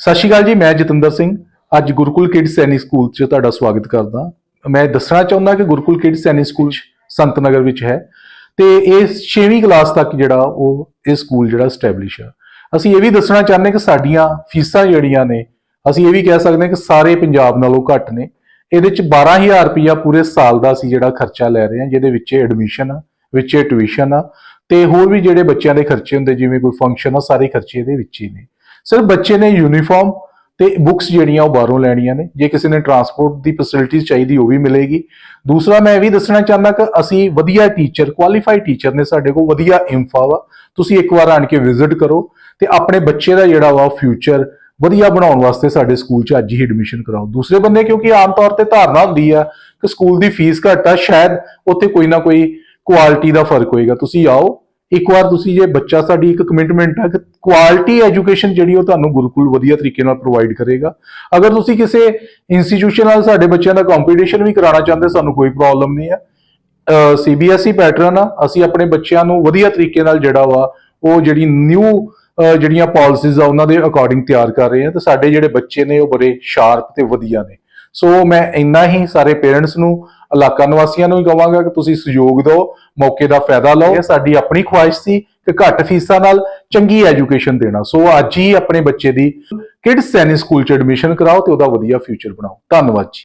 ਸਤਿ ਸ਼੍ਰੀ ਅਕਾਲ ਜੀ, ਮੈਂ ਜਤਿੰਦਰ ਸਿੰਘ। ਅੱਜ ਗੁਰਕੁਲ ਕਿਡਸ ਸੈਨਿਕ ਸਕੂਲ 'ਚ ਤੁਹਾਡਾ ਸਵਾਗਤ ਕਰਦਾ। ਮੈਂ ਦੱਸਣਾ ਚਾਹੁੰਦਾ ਕਿ ਗੁਰਕੁਲ ਕਿਡਸ ਸੈਨਿਕ ਸਕੂਲ ਸੰਤ ਨਗਰ ਵਿੱਚ ਹੈ ਤੇ ਇਹ 6ਵੀਂ ਕਲਾਸ ਤੱਕ ਜਿਹੜਾ ਉਹ ਇਹ ਸਕੂਲ ਜਿਹੜਾ ਸਟੈਬਲਿਸ਼ ਆ। ਅਸੀਂ ਇਹ ਵੀ ਦੱਸਣਾ ਚਾਹੁੰਦੇ ਕਿ ਸਾਡੀਆਂ ਫੀਸਾਂ ਜਿਹੜੀਆਂ ਨੇ, ਅਸੀਂ ਇਹ ਵੀ ਕਹਿ ਸਕਦੇ ਹਾਂ ਕਿ ਸਾਰੇ ਪੰਜਾਬ ਨਾਲੋਂ ਘੱਟ ਨੇ। ਇਹਦੇ ਚ 12000 ਰੁਪਇਆ ਪੂਰੇ ਸਾਲ ਦਾ ਅਸੀਂ ਜਿਹੜਾ ਖਰਚਾ ਲੈ ਰਹੇ ਹਾਂ, ਜਿਹਦੇ ਵਿੱਚ ਐਡਮਿਸ਼ਨ ਆ, ਵਿੱਚ ਟਿਊਸ਼ਨ ਆ ਤੇ ਹੋਰ ਵੀ ਜਿਹੜੇ ਬੱਚਿਆਂ ਦੇ ਖਰਚੇ ਹੁੰਦੇ, ਜਿਵੇਂ ਕੋਈ ਫੰਕਸ਼ਨ ਆ, ਸਾਰੇ ਖਰਚੇ ਇਹਦੇ ਵਿੱਚ ਹੀ ਨੇ। ਸਿਰਫ ਬੱਚੇ ਨੇ ਯੂਨੀਫਾਰਮ ਤੇ ਬੁੱਕਸ ਜਿਹੜੀਆਂ ਉਹ ਬਾਹਰੋਂ ਲੈਣੀਆਂ ਨੇ। ਜੇ ਕਿਸੇ ਨੇ ਟਰਾਂਸਪੋਰਟ ਦੀ ਫੈਸਿਲਿਟੀਜ਼ ਚਾਹੀਦੀ, ਉਹ ਵੀ ਮਿਲੇਗੀ। ਦੂਸਰਾ, ਮੈਂ ਇਹ ਵੀ ਦੱਸਣਾ ਚਾਹੁੰਦਾ ਕਿ ਅਸੀਂ ਵਧੀਆ ਟੀਚਰ ਕੁਆਲੀਫਾਈਡ ਟੀਚਰ ਨੇ ਸਾਡੇ ਕੋਲ ਵਧੀਆ ਇੰਫਾ ਵਾ ਤੁਸੀਂ ਇੱਕ ਵਾਰ ਆਣ ਕੇ ਵਿਜ਼ਿਟ ਕਰੋ ਤੇ ਆਪਣੇ ਬੱਚੇ ਦਾ ਜਿਹੜਾ ਵਾ ਫਿਊਚਰ ਵਧੀਆ ਬਣਾਉਣ ਵਾਸਤੇ ਸਾਡੇ ਸਕੂਲ 'ਚ ਅੱਜ ਹੀ ਐਡਮਿਸ਼ਨ ਕਰਾਓ। ਦੂਸਰੇ ਬੰਦੇ ਕਿਉਂਕਿ ਆਮ ਤੌਰ ਤੇ ਧਾਰਨਾ ਹੁੰਦੀ ਆ ਕਿ ਸਕੂਲ ਦੀ ਫੀਸ ਘੱਟ ਆ, ਸ਼ਾਇਦ ਉੱਥੇ ਕੋਈ ਨਾ ਕੋਈ ਕੁਆਲਿਟੀ ਦਾ ਫ਼ਰਕ ਹੋਏਗਾ। ਤੁਸੀਂ ਆਓ ਇੱਕ ਵਾਰ ਤੁਸੀਂ ਜੇ ਬੱਚਾ ਸਾਡੀ ਇੱਕ ਕਮਿਟਮੈਂਟ ਹੈ ਕਿ ਕੁਆਲਿਟੀ ਐਜੂਕੇਸ਼ਨ ਜਿਹੜੀ ਉਹ ਤੁਹਾਨੂੰ ਗੁਰੂਕੁਲ ਵਧੀਆ ਤਰੀਕੇ ਨਾਲ ਪ੍ਰੋਵਾਈਡ ਕਰੇਗਾ। ਅਗਰ ਤੁਸੀਂ ਕਿਸੇ ਇੰਸਟੀਟਿਊਸ਼ਨ ਨਾਲ ਸਾਡੇ ਬੱਚਿਆਂ ਦਾ ਕੰਪੀਟੀਸ਼ਨ ਵੀ ਕਰਾਉਣਾ ਚਾਹੁੰਦੇ ਸਾਨੂੰ ਕੋਈ ਪ੍ਰੋਬਲਮ ਨਹੀਂ ਹੈ। ਸੀਬੀਐਸਈ ਪੈਟਰਨ ਆ, ਅਸੀਂ ਆਪਣੇ ਬੱਚਿਆਂ ਨੂੰ ਵਧੀਆ ਤਰੀਕੇ ਨਾਲ ਜਿਹੜਾ ਵਾ, ਉਹ ਜਿਹੜੀ ਨਿਊ ਜਿਹੜੀਆਂ ਪਾਲਿਸੀਜ਼ ਆ, ਉਹਨਾਂ ਦੇ ਅਕੋਰਡਿੰਗ ਤਿਆਰ ਕਰ ਰਹੇ ਆ ਤੇ ਸਾਡੇ ਜਿਹੜੇ ਬੱਚੇ ਨੇ, ਉਹ ਬੜੇ ਸ਼ਾਰਪ ਤੇ ਵਧੀਆ ਨੇ। ਸੋ ਮੈਂ ਇੰਨਾ ਹੀ ਸਾਰੇ ਪੇਰੈਂਟਸ ਨੂੰ, ਇਲਾਕਾ ਨਿਵਾਸੀਆਂ ਨੂੰ ਵੀ ਕਹਾਂਗਾ ਕਿ ਤੁਸੀਂ ਸਹਿਯੋਗ ਦਿਓ, ਮੌਕੇ ਦਾ ਫਾਇਦਾ ਲਓ। ਇਹ ਸਾਡੀ ਆਪਣੀ ਖੁਆਇਸ਼ ਸੀ ਕਿ ਘੱਟ ਫੀਸਾਂ ਨਾਲ ਚੰਗੀ ਐਜੂਕੇਸ਼ਨ ਦੇਣਾ। ਸੋ ਅੱਜ ਹੀ ਆਪਣੇ ਬੱਚੇ ਦੀ ਕਿਡਸ ਸੈਨਿਕ ਸਕੂਲ ਚ ਐਡਮਿਸ਼ਨ ਕਰਾਓ ਤੇ ਉਹਦਾ ਵਧੀਆ ਫਿਊਚਰ ਬਣਾਓ। ਧੰਨਵਾਦ ਜੀ।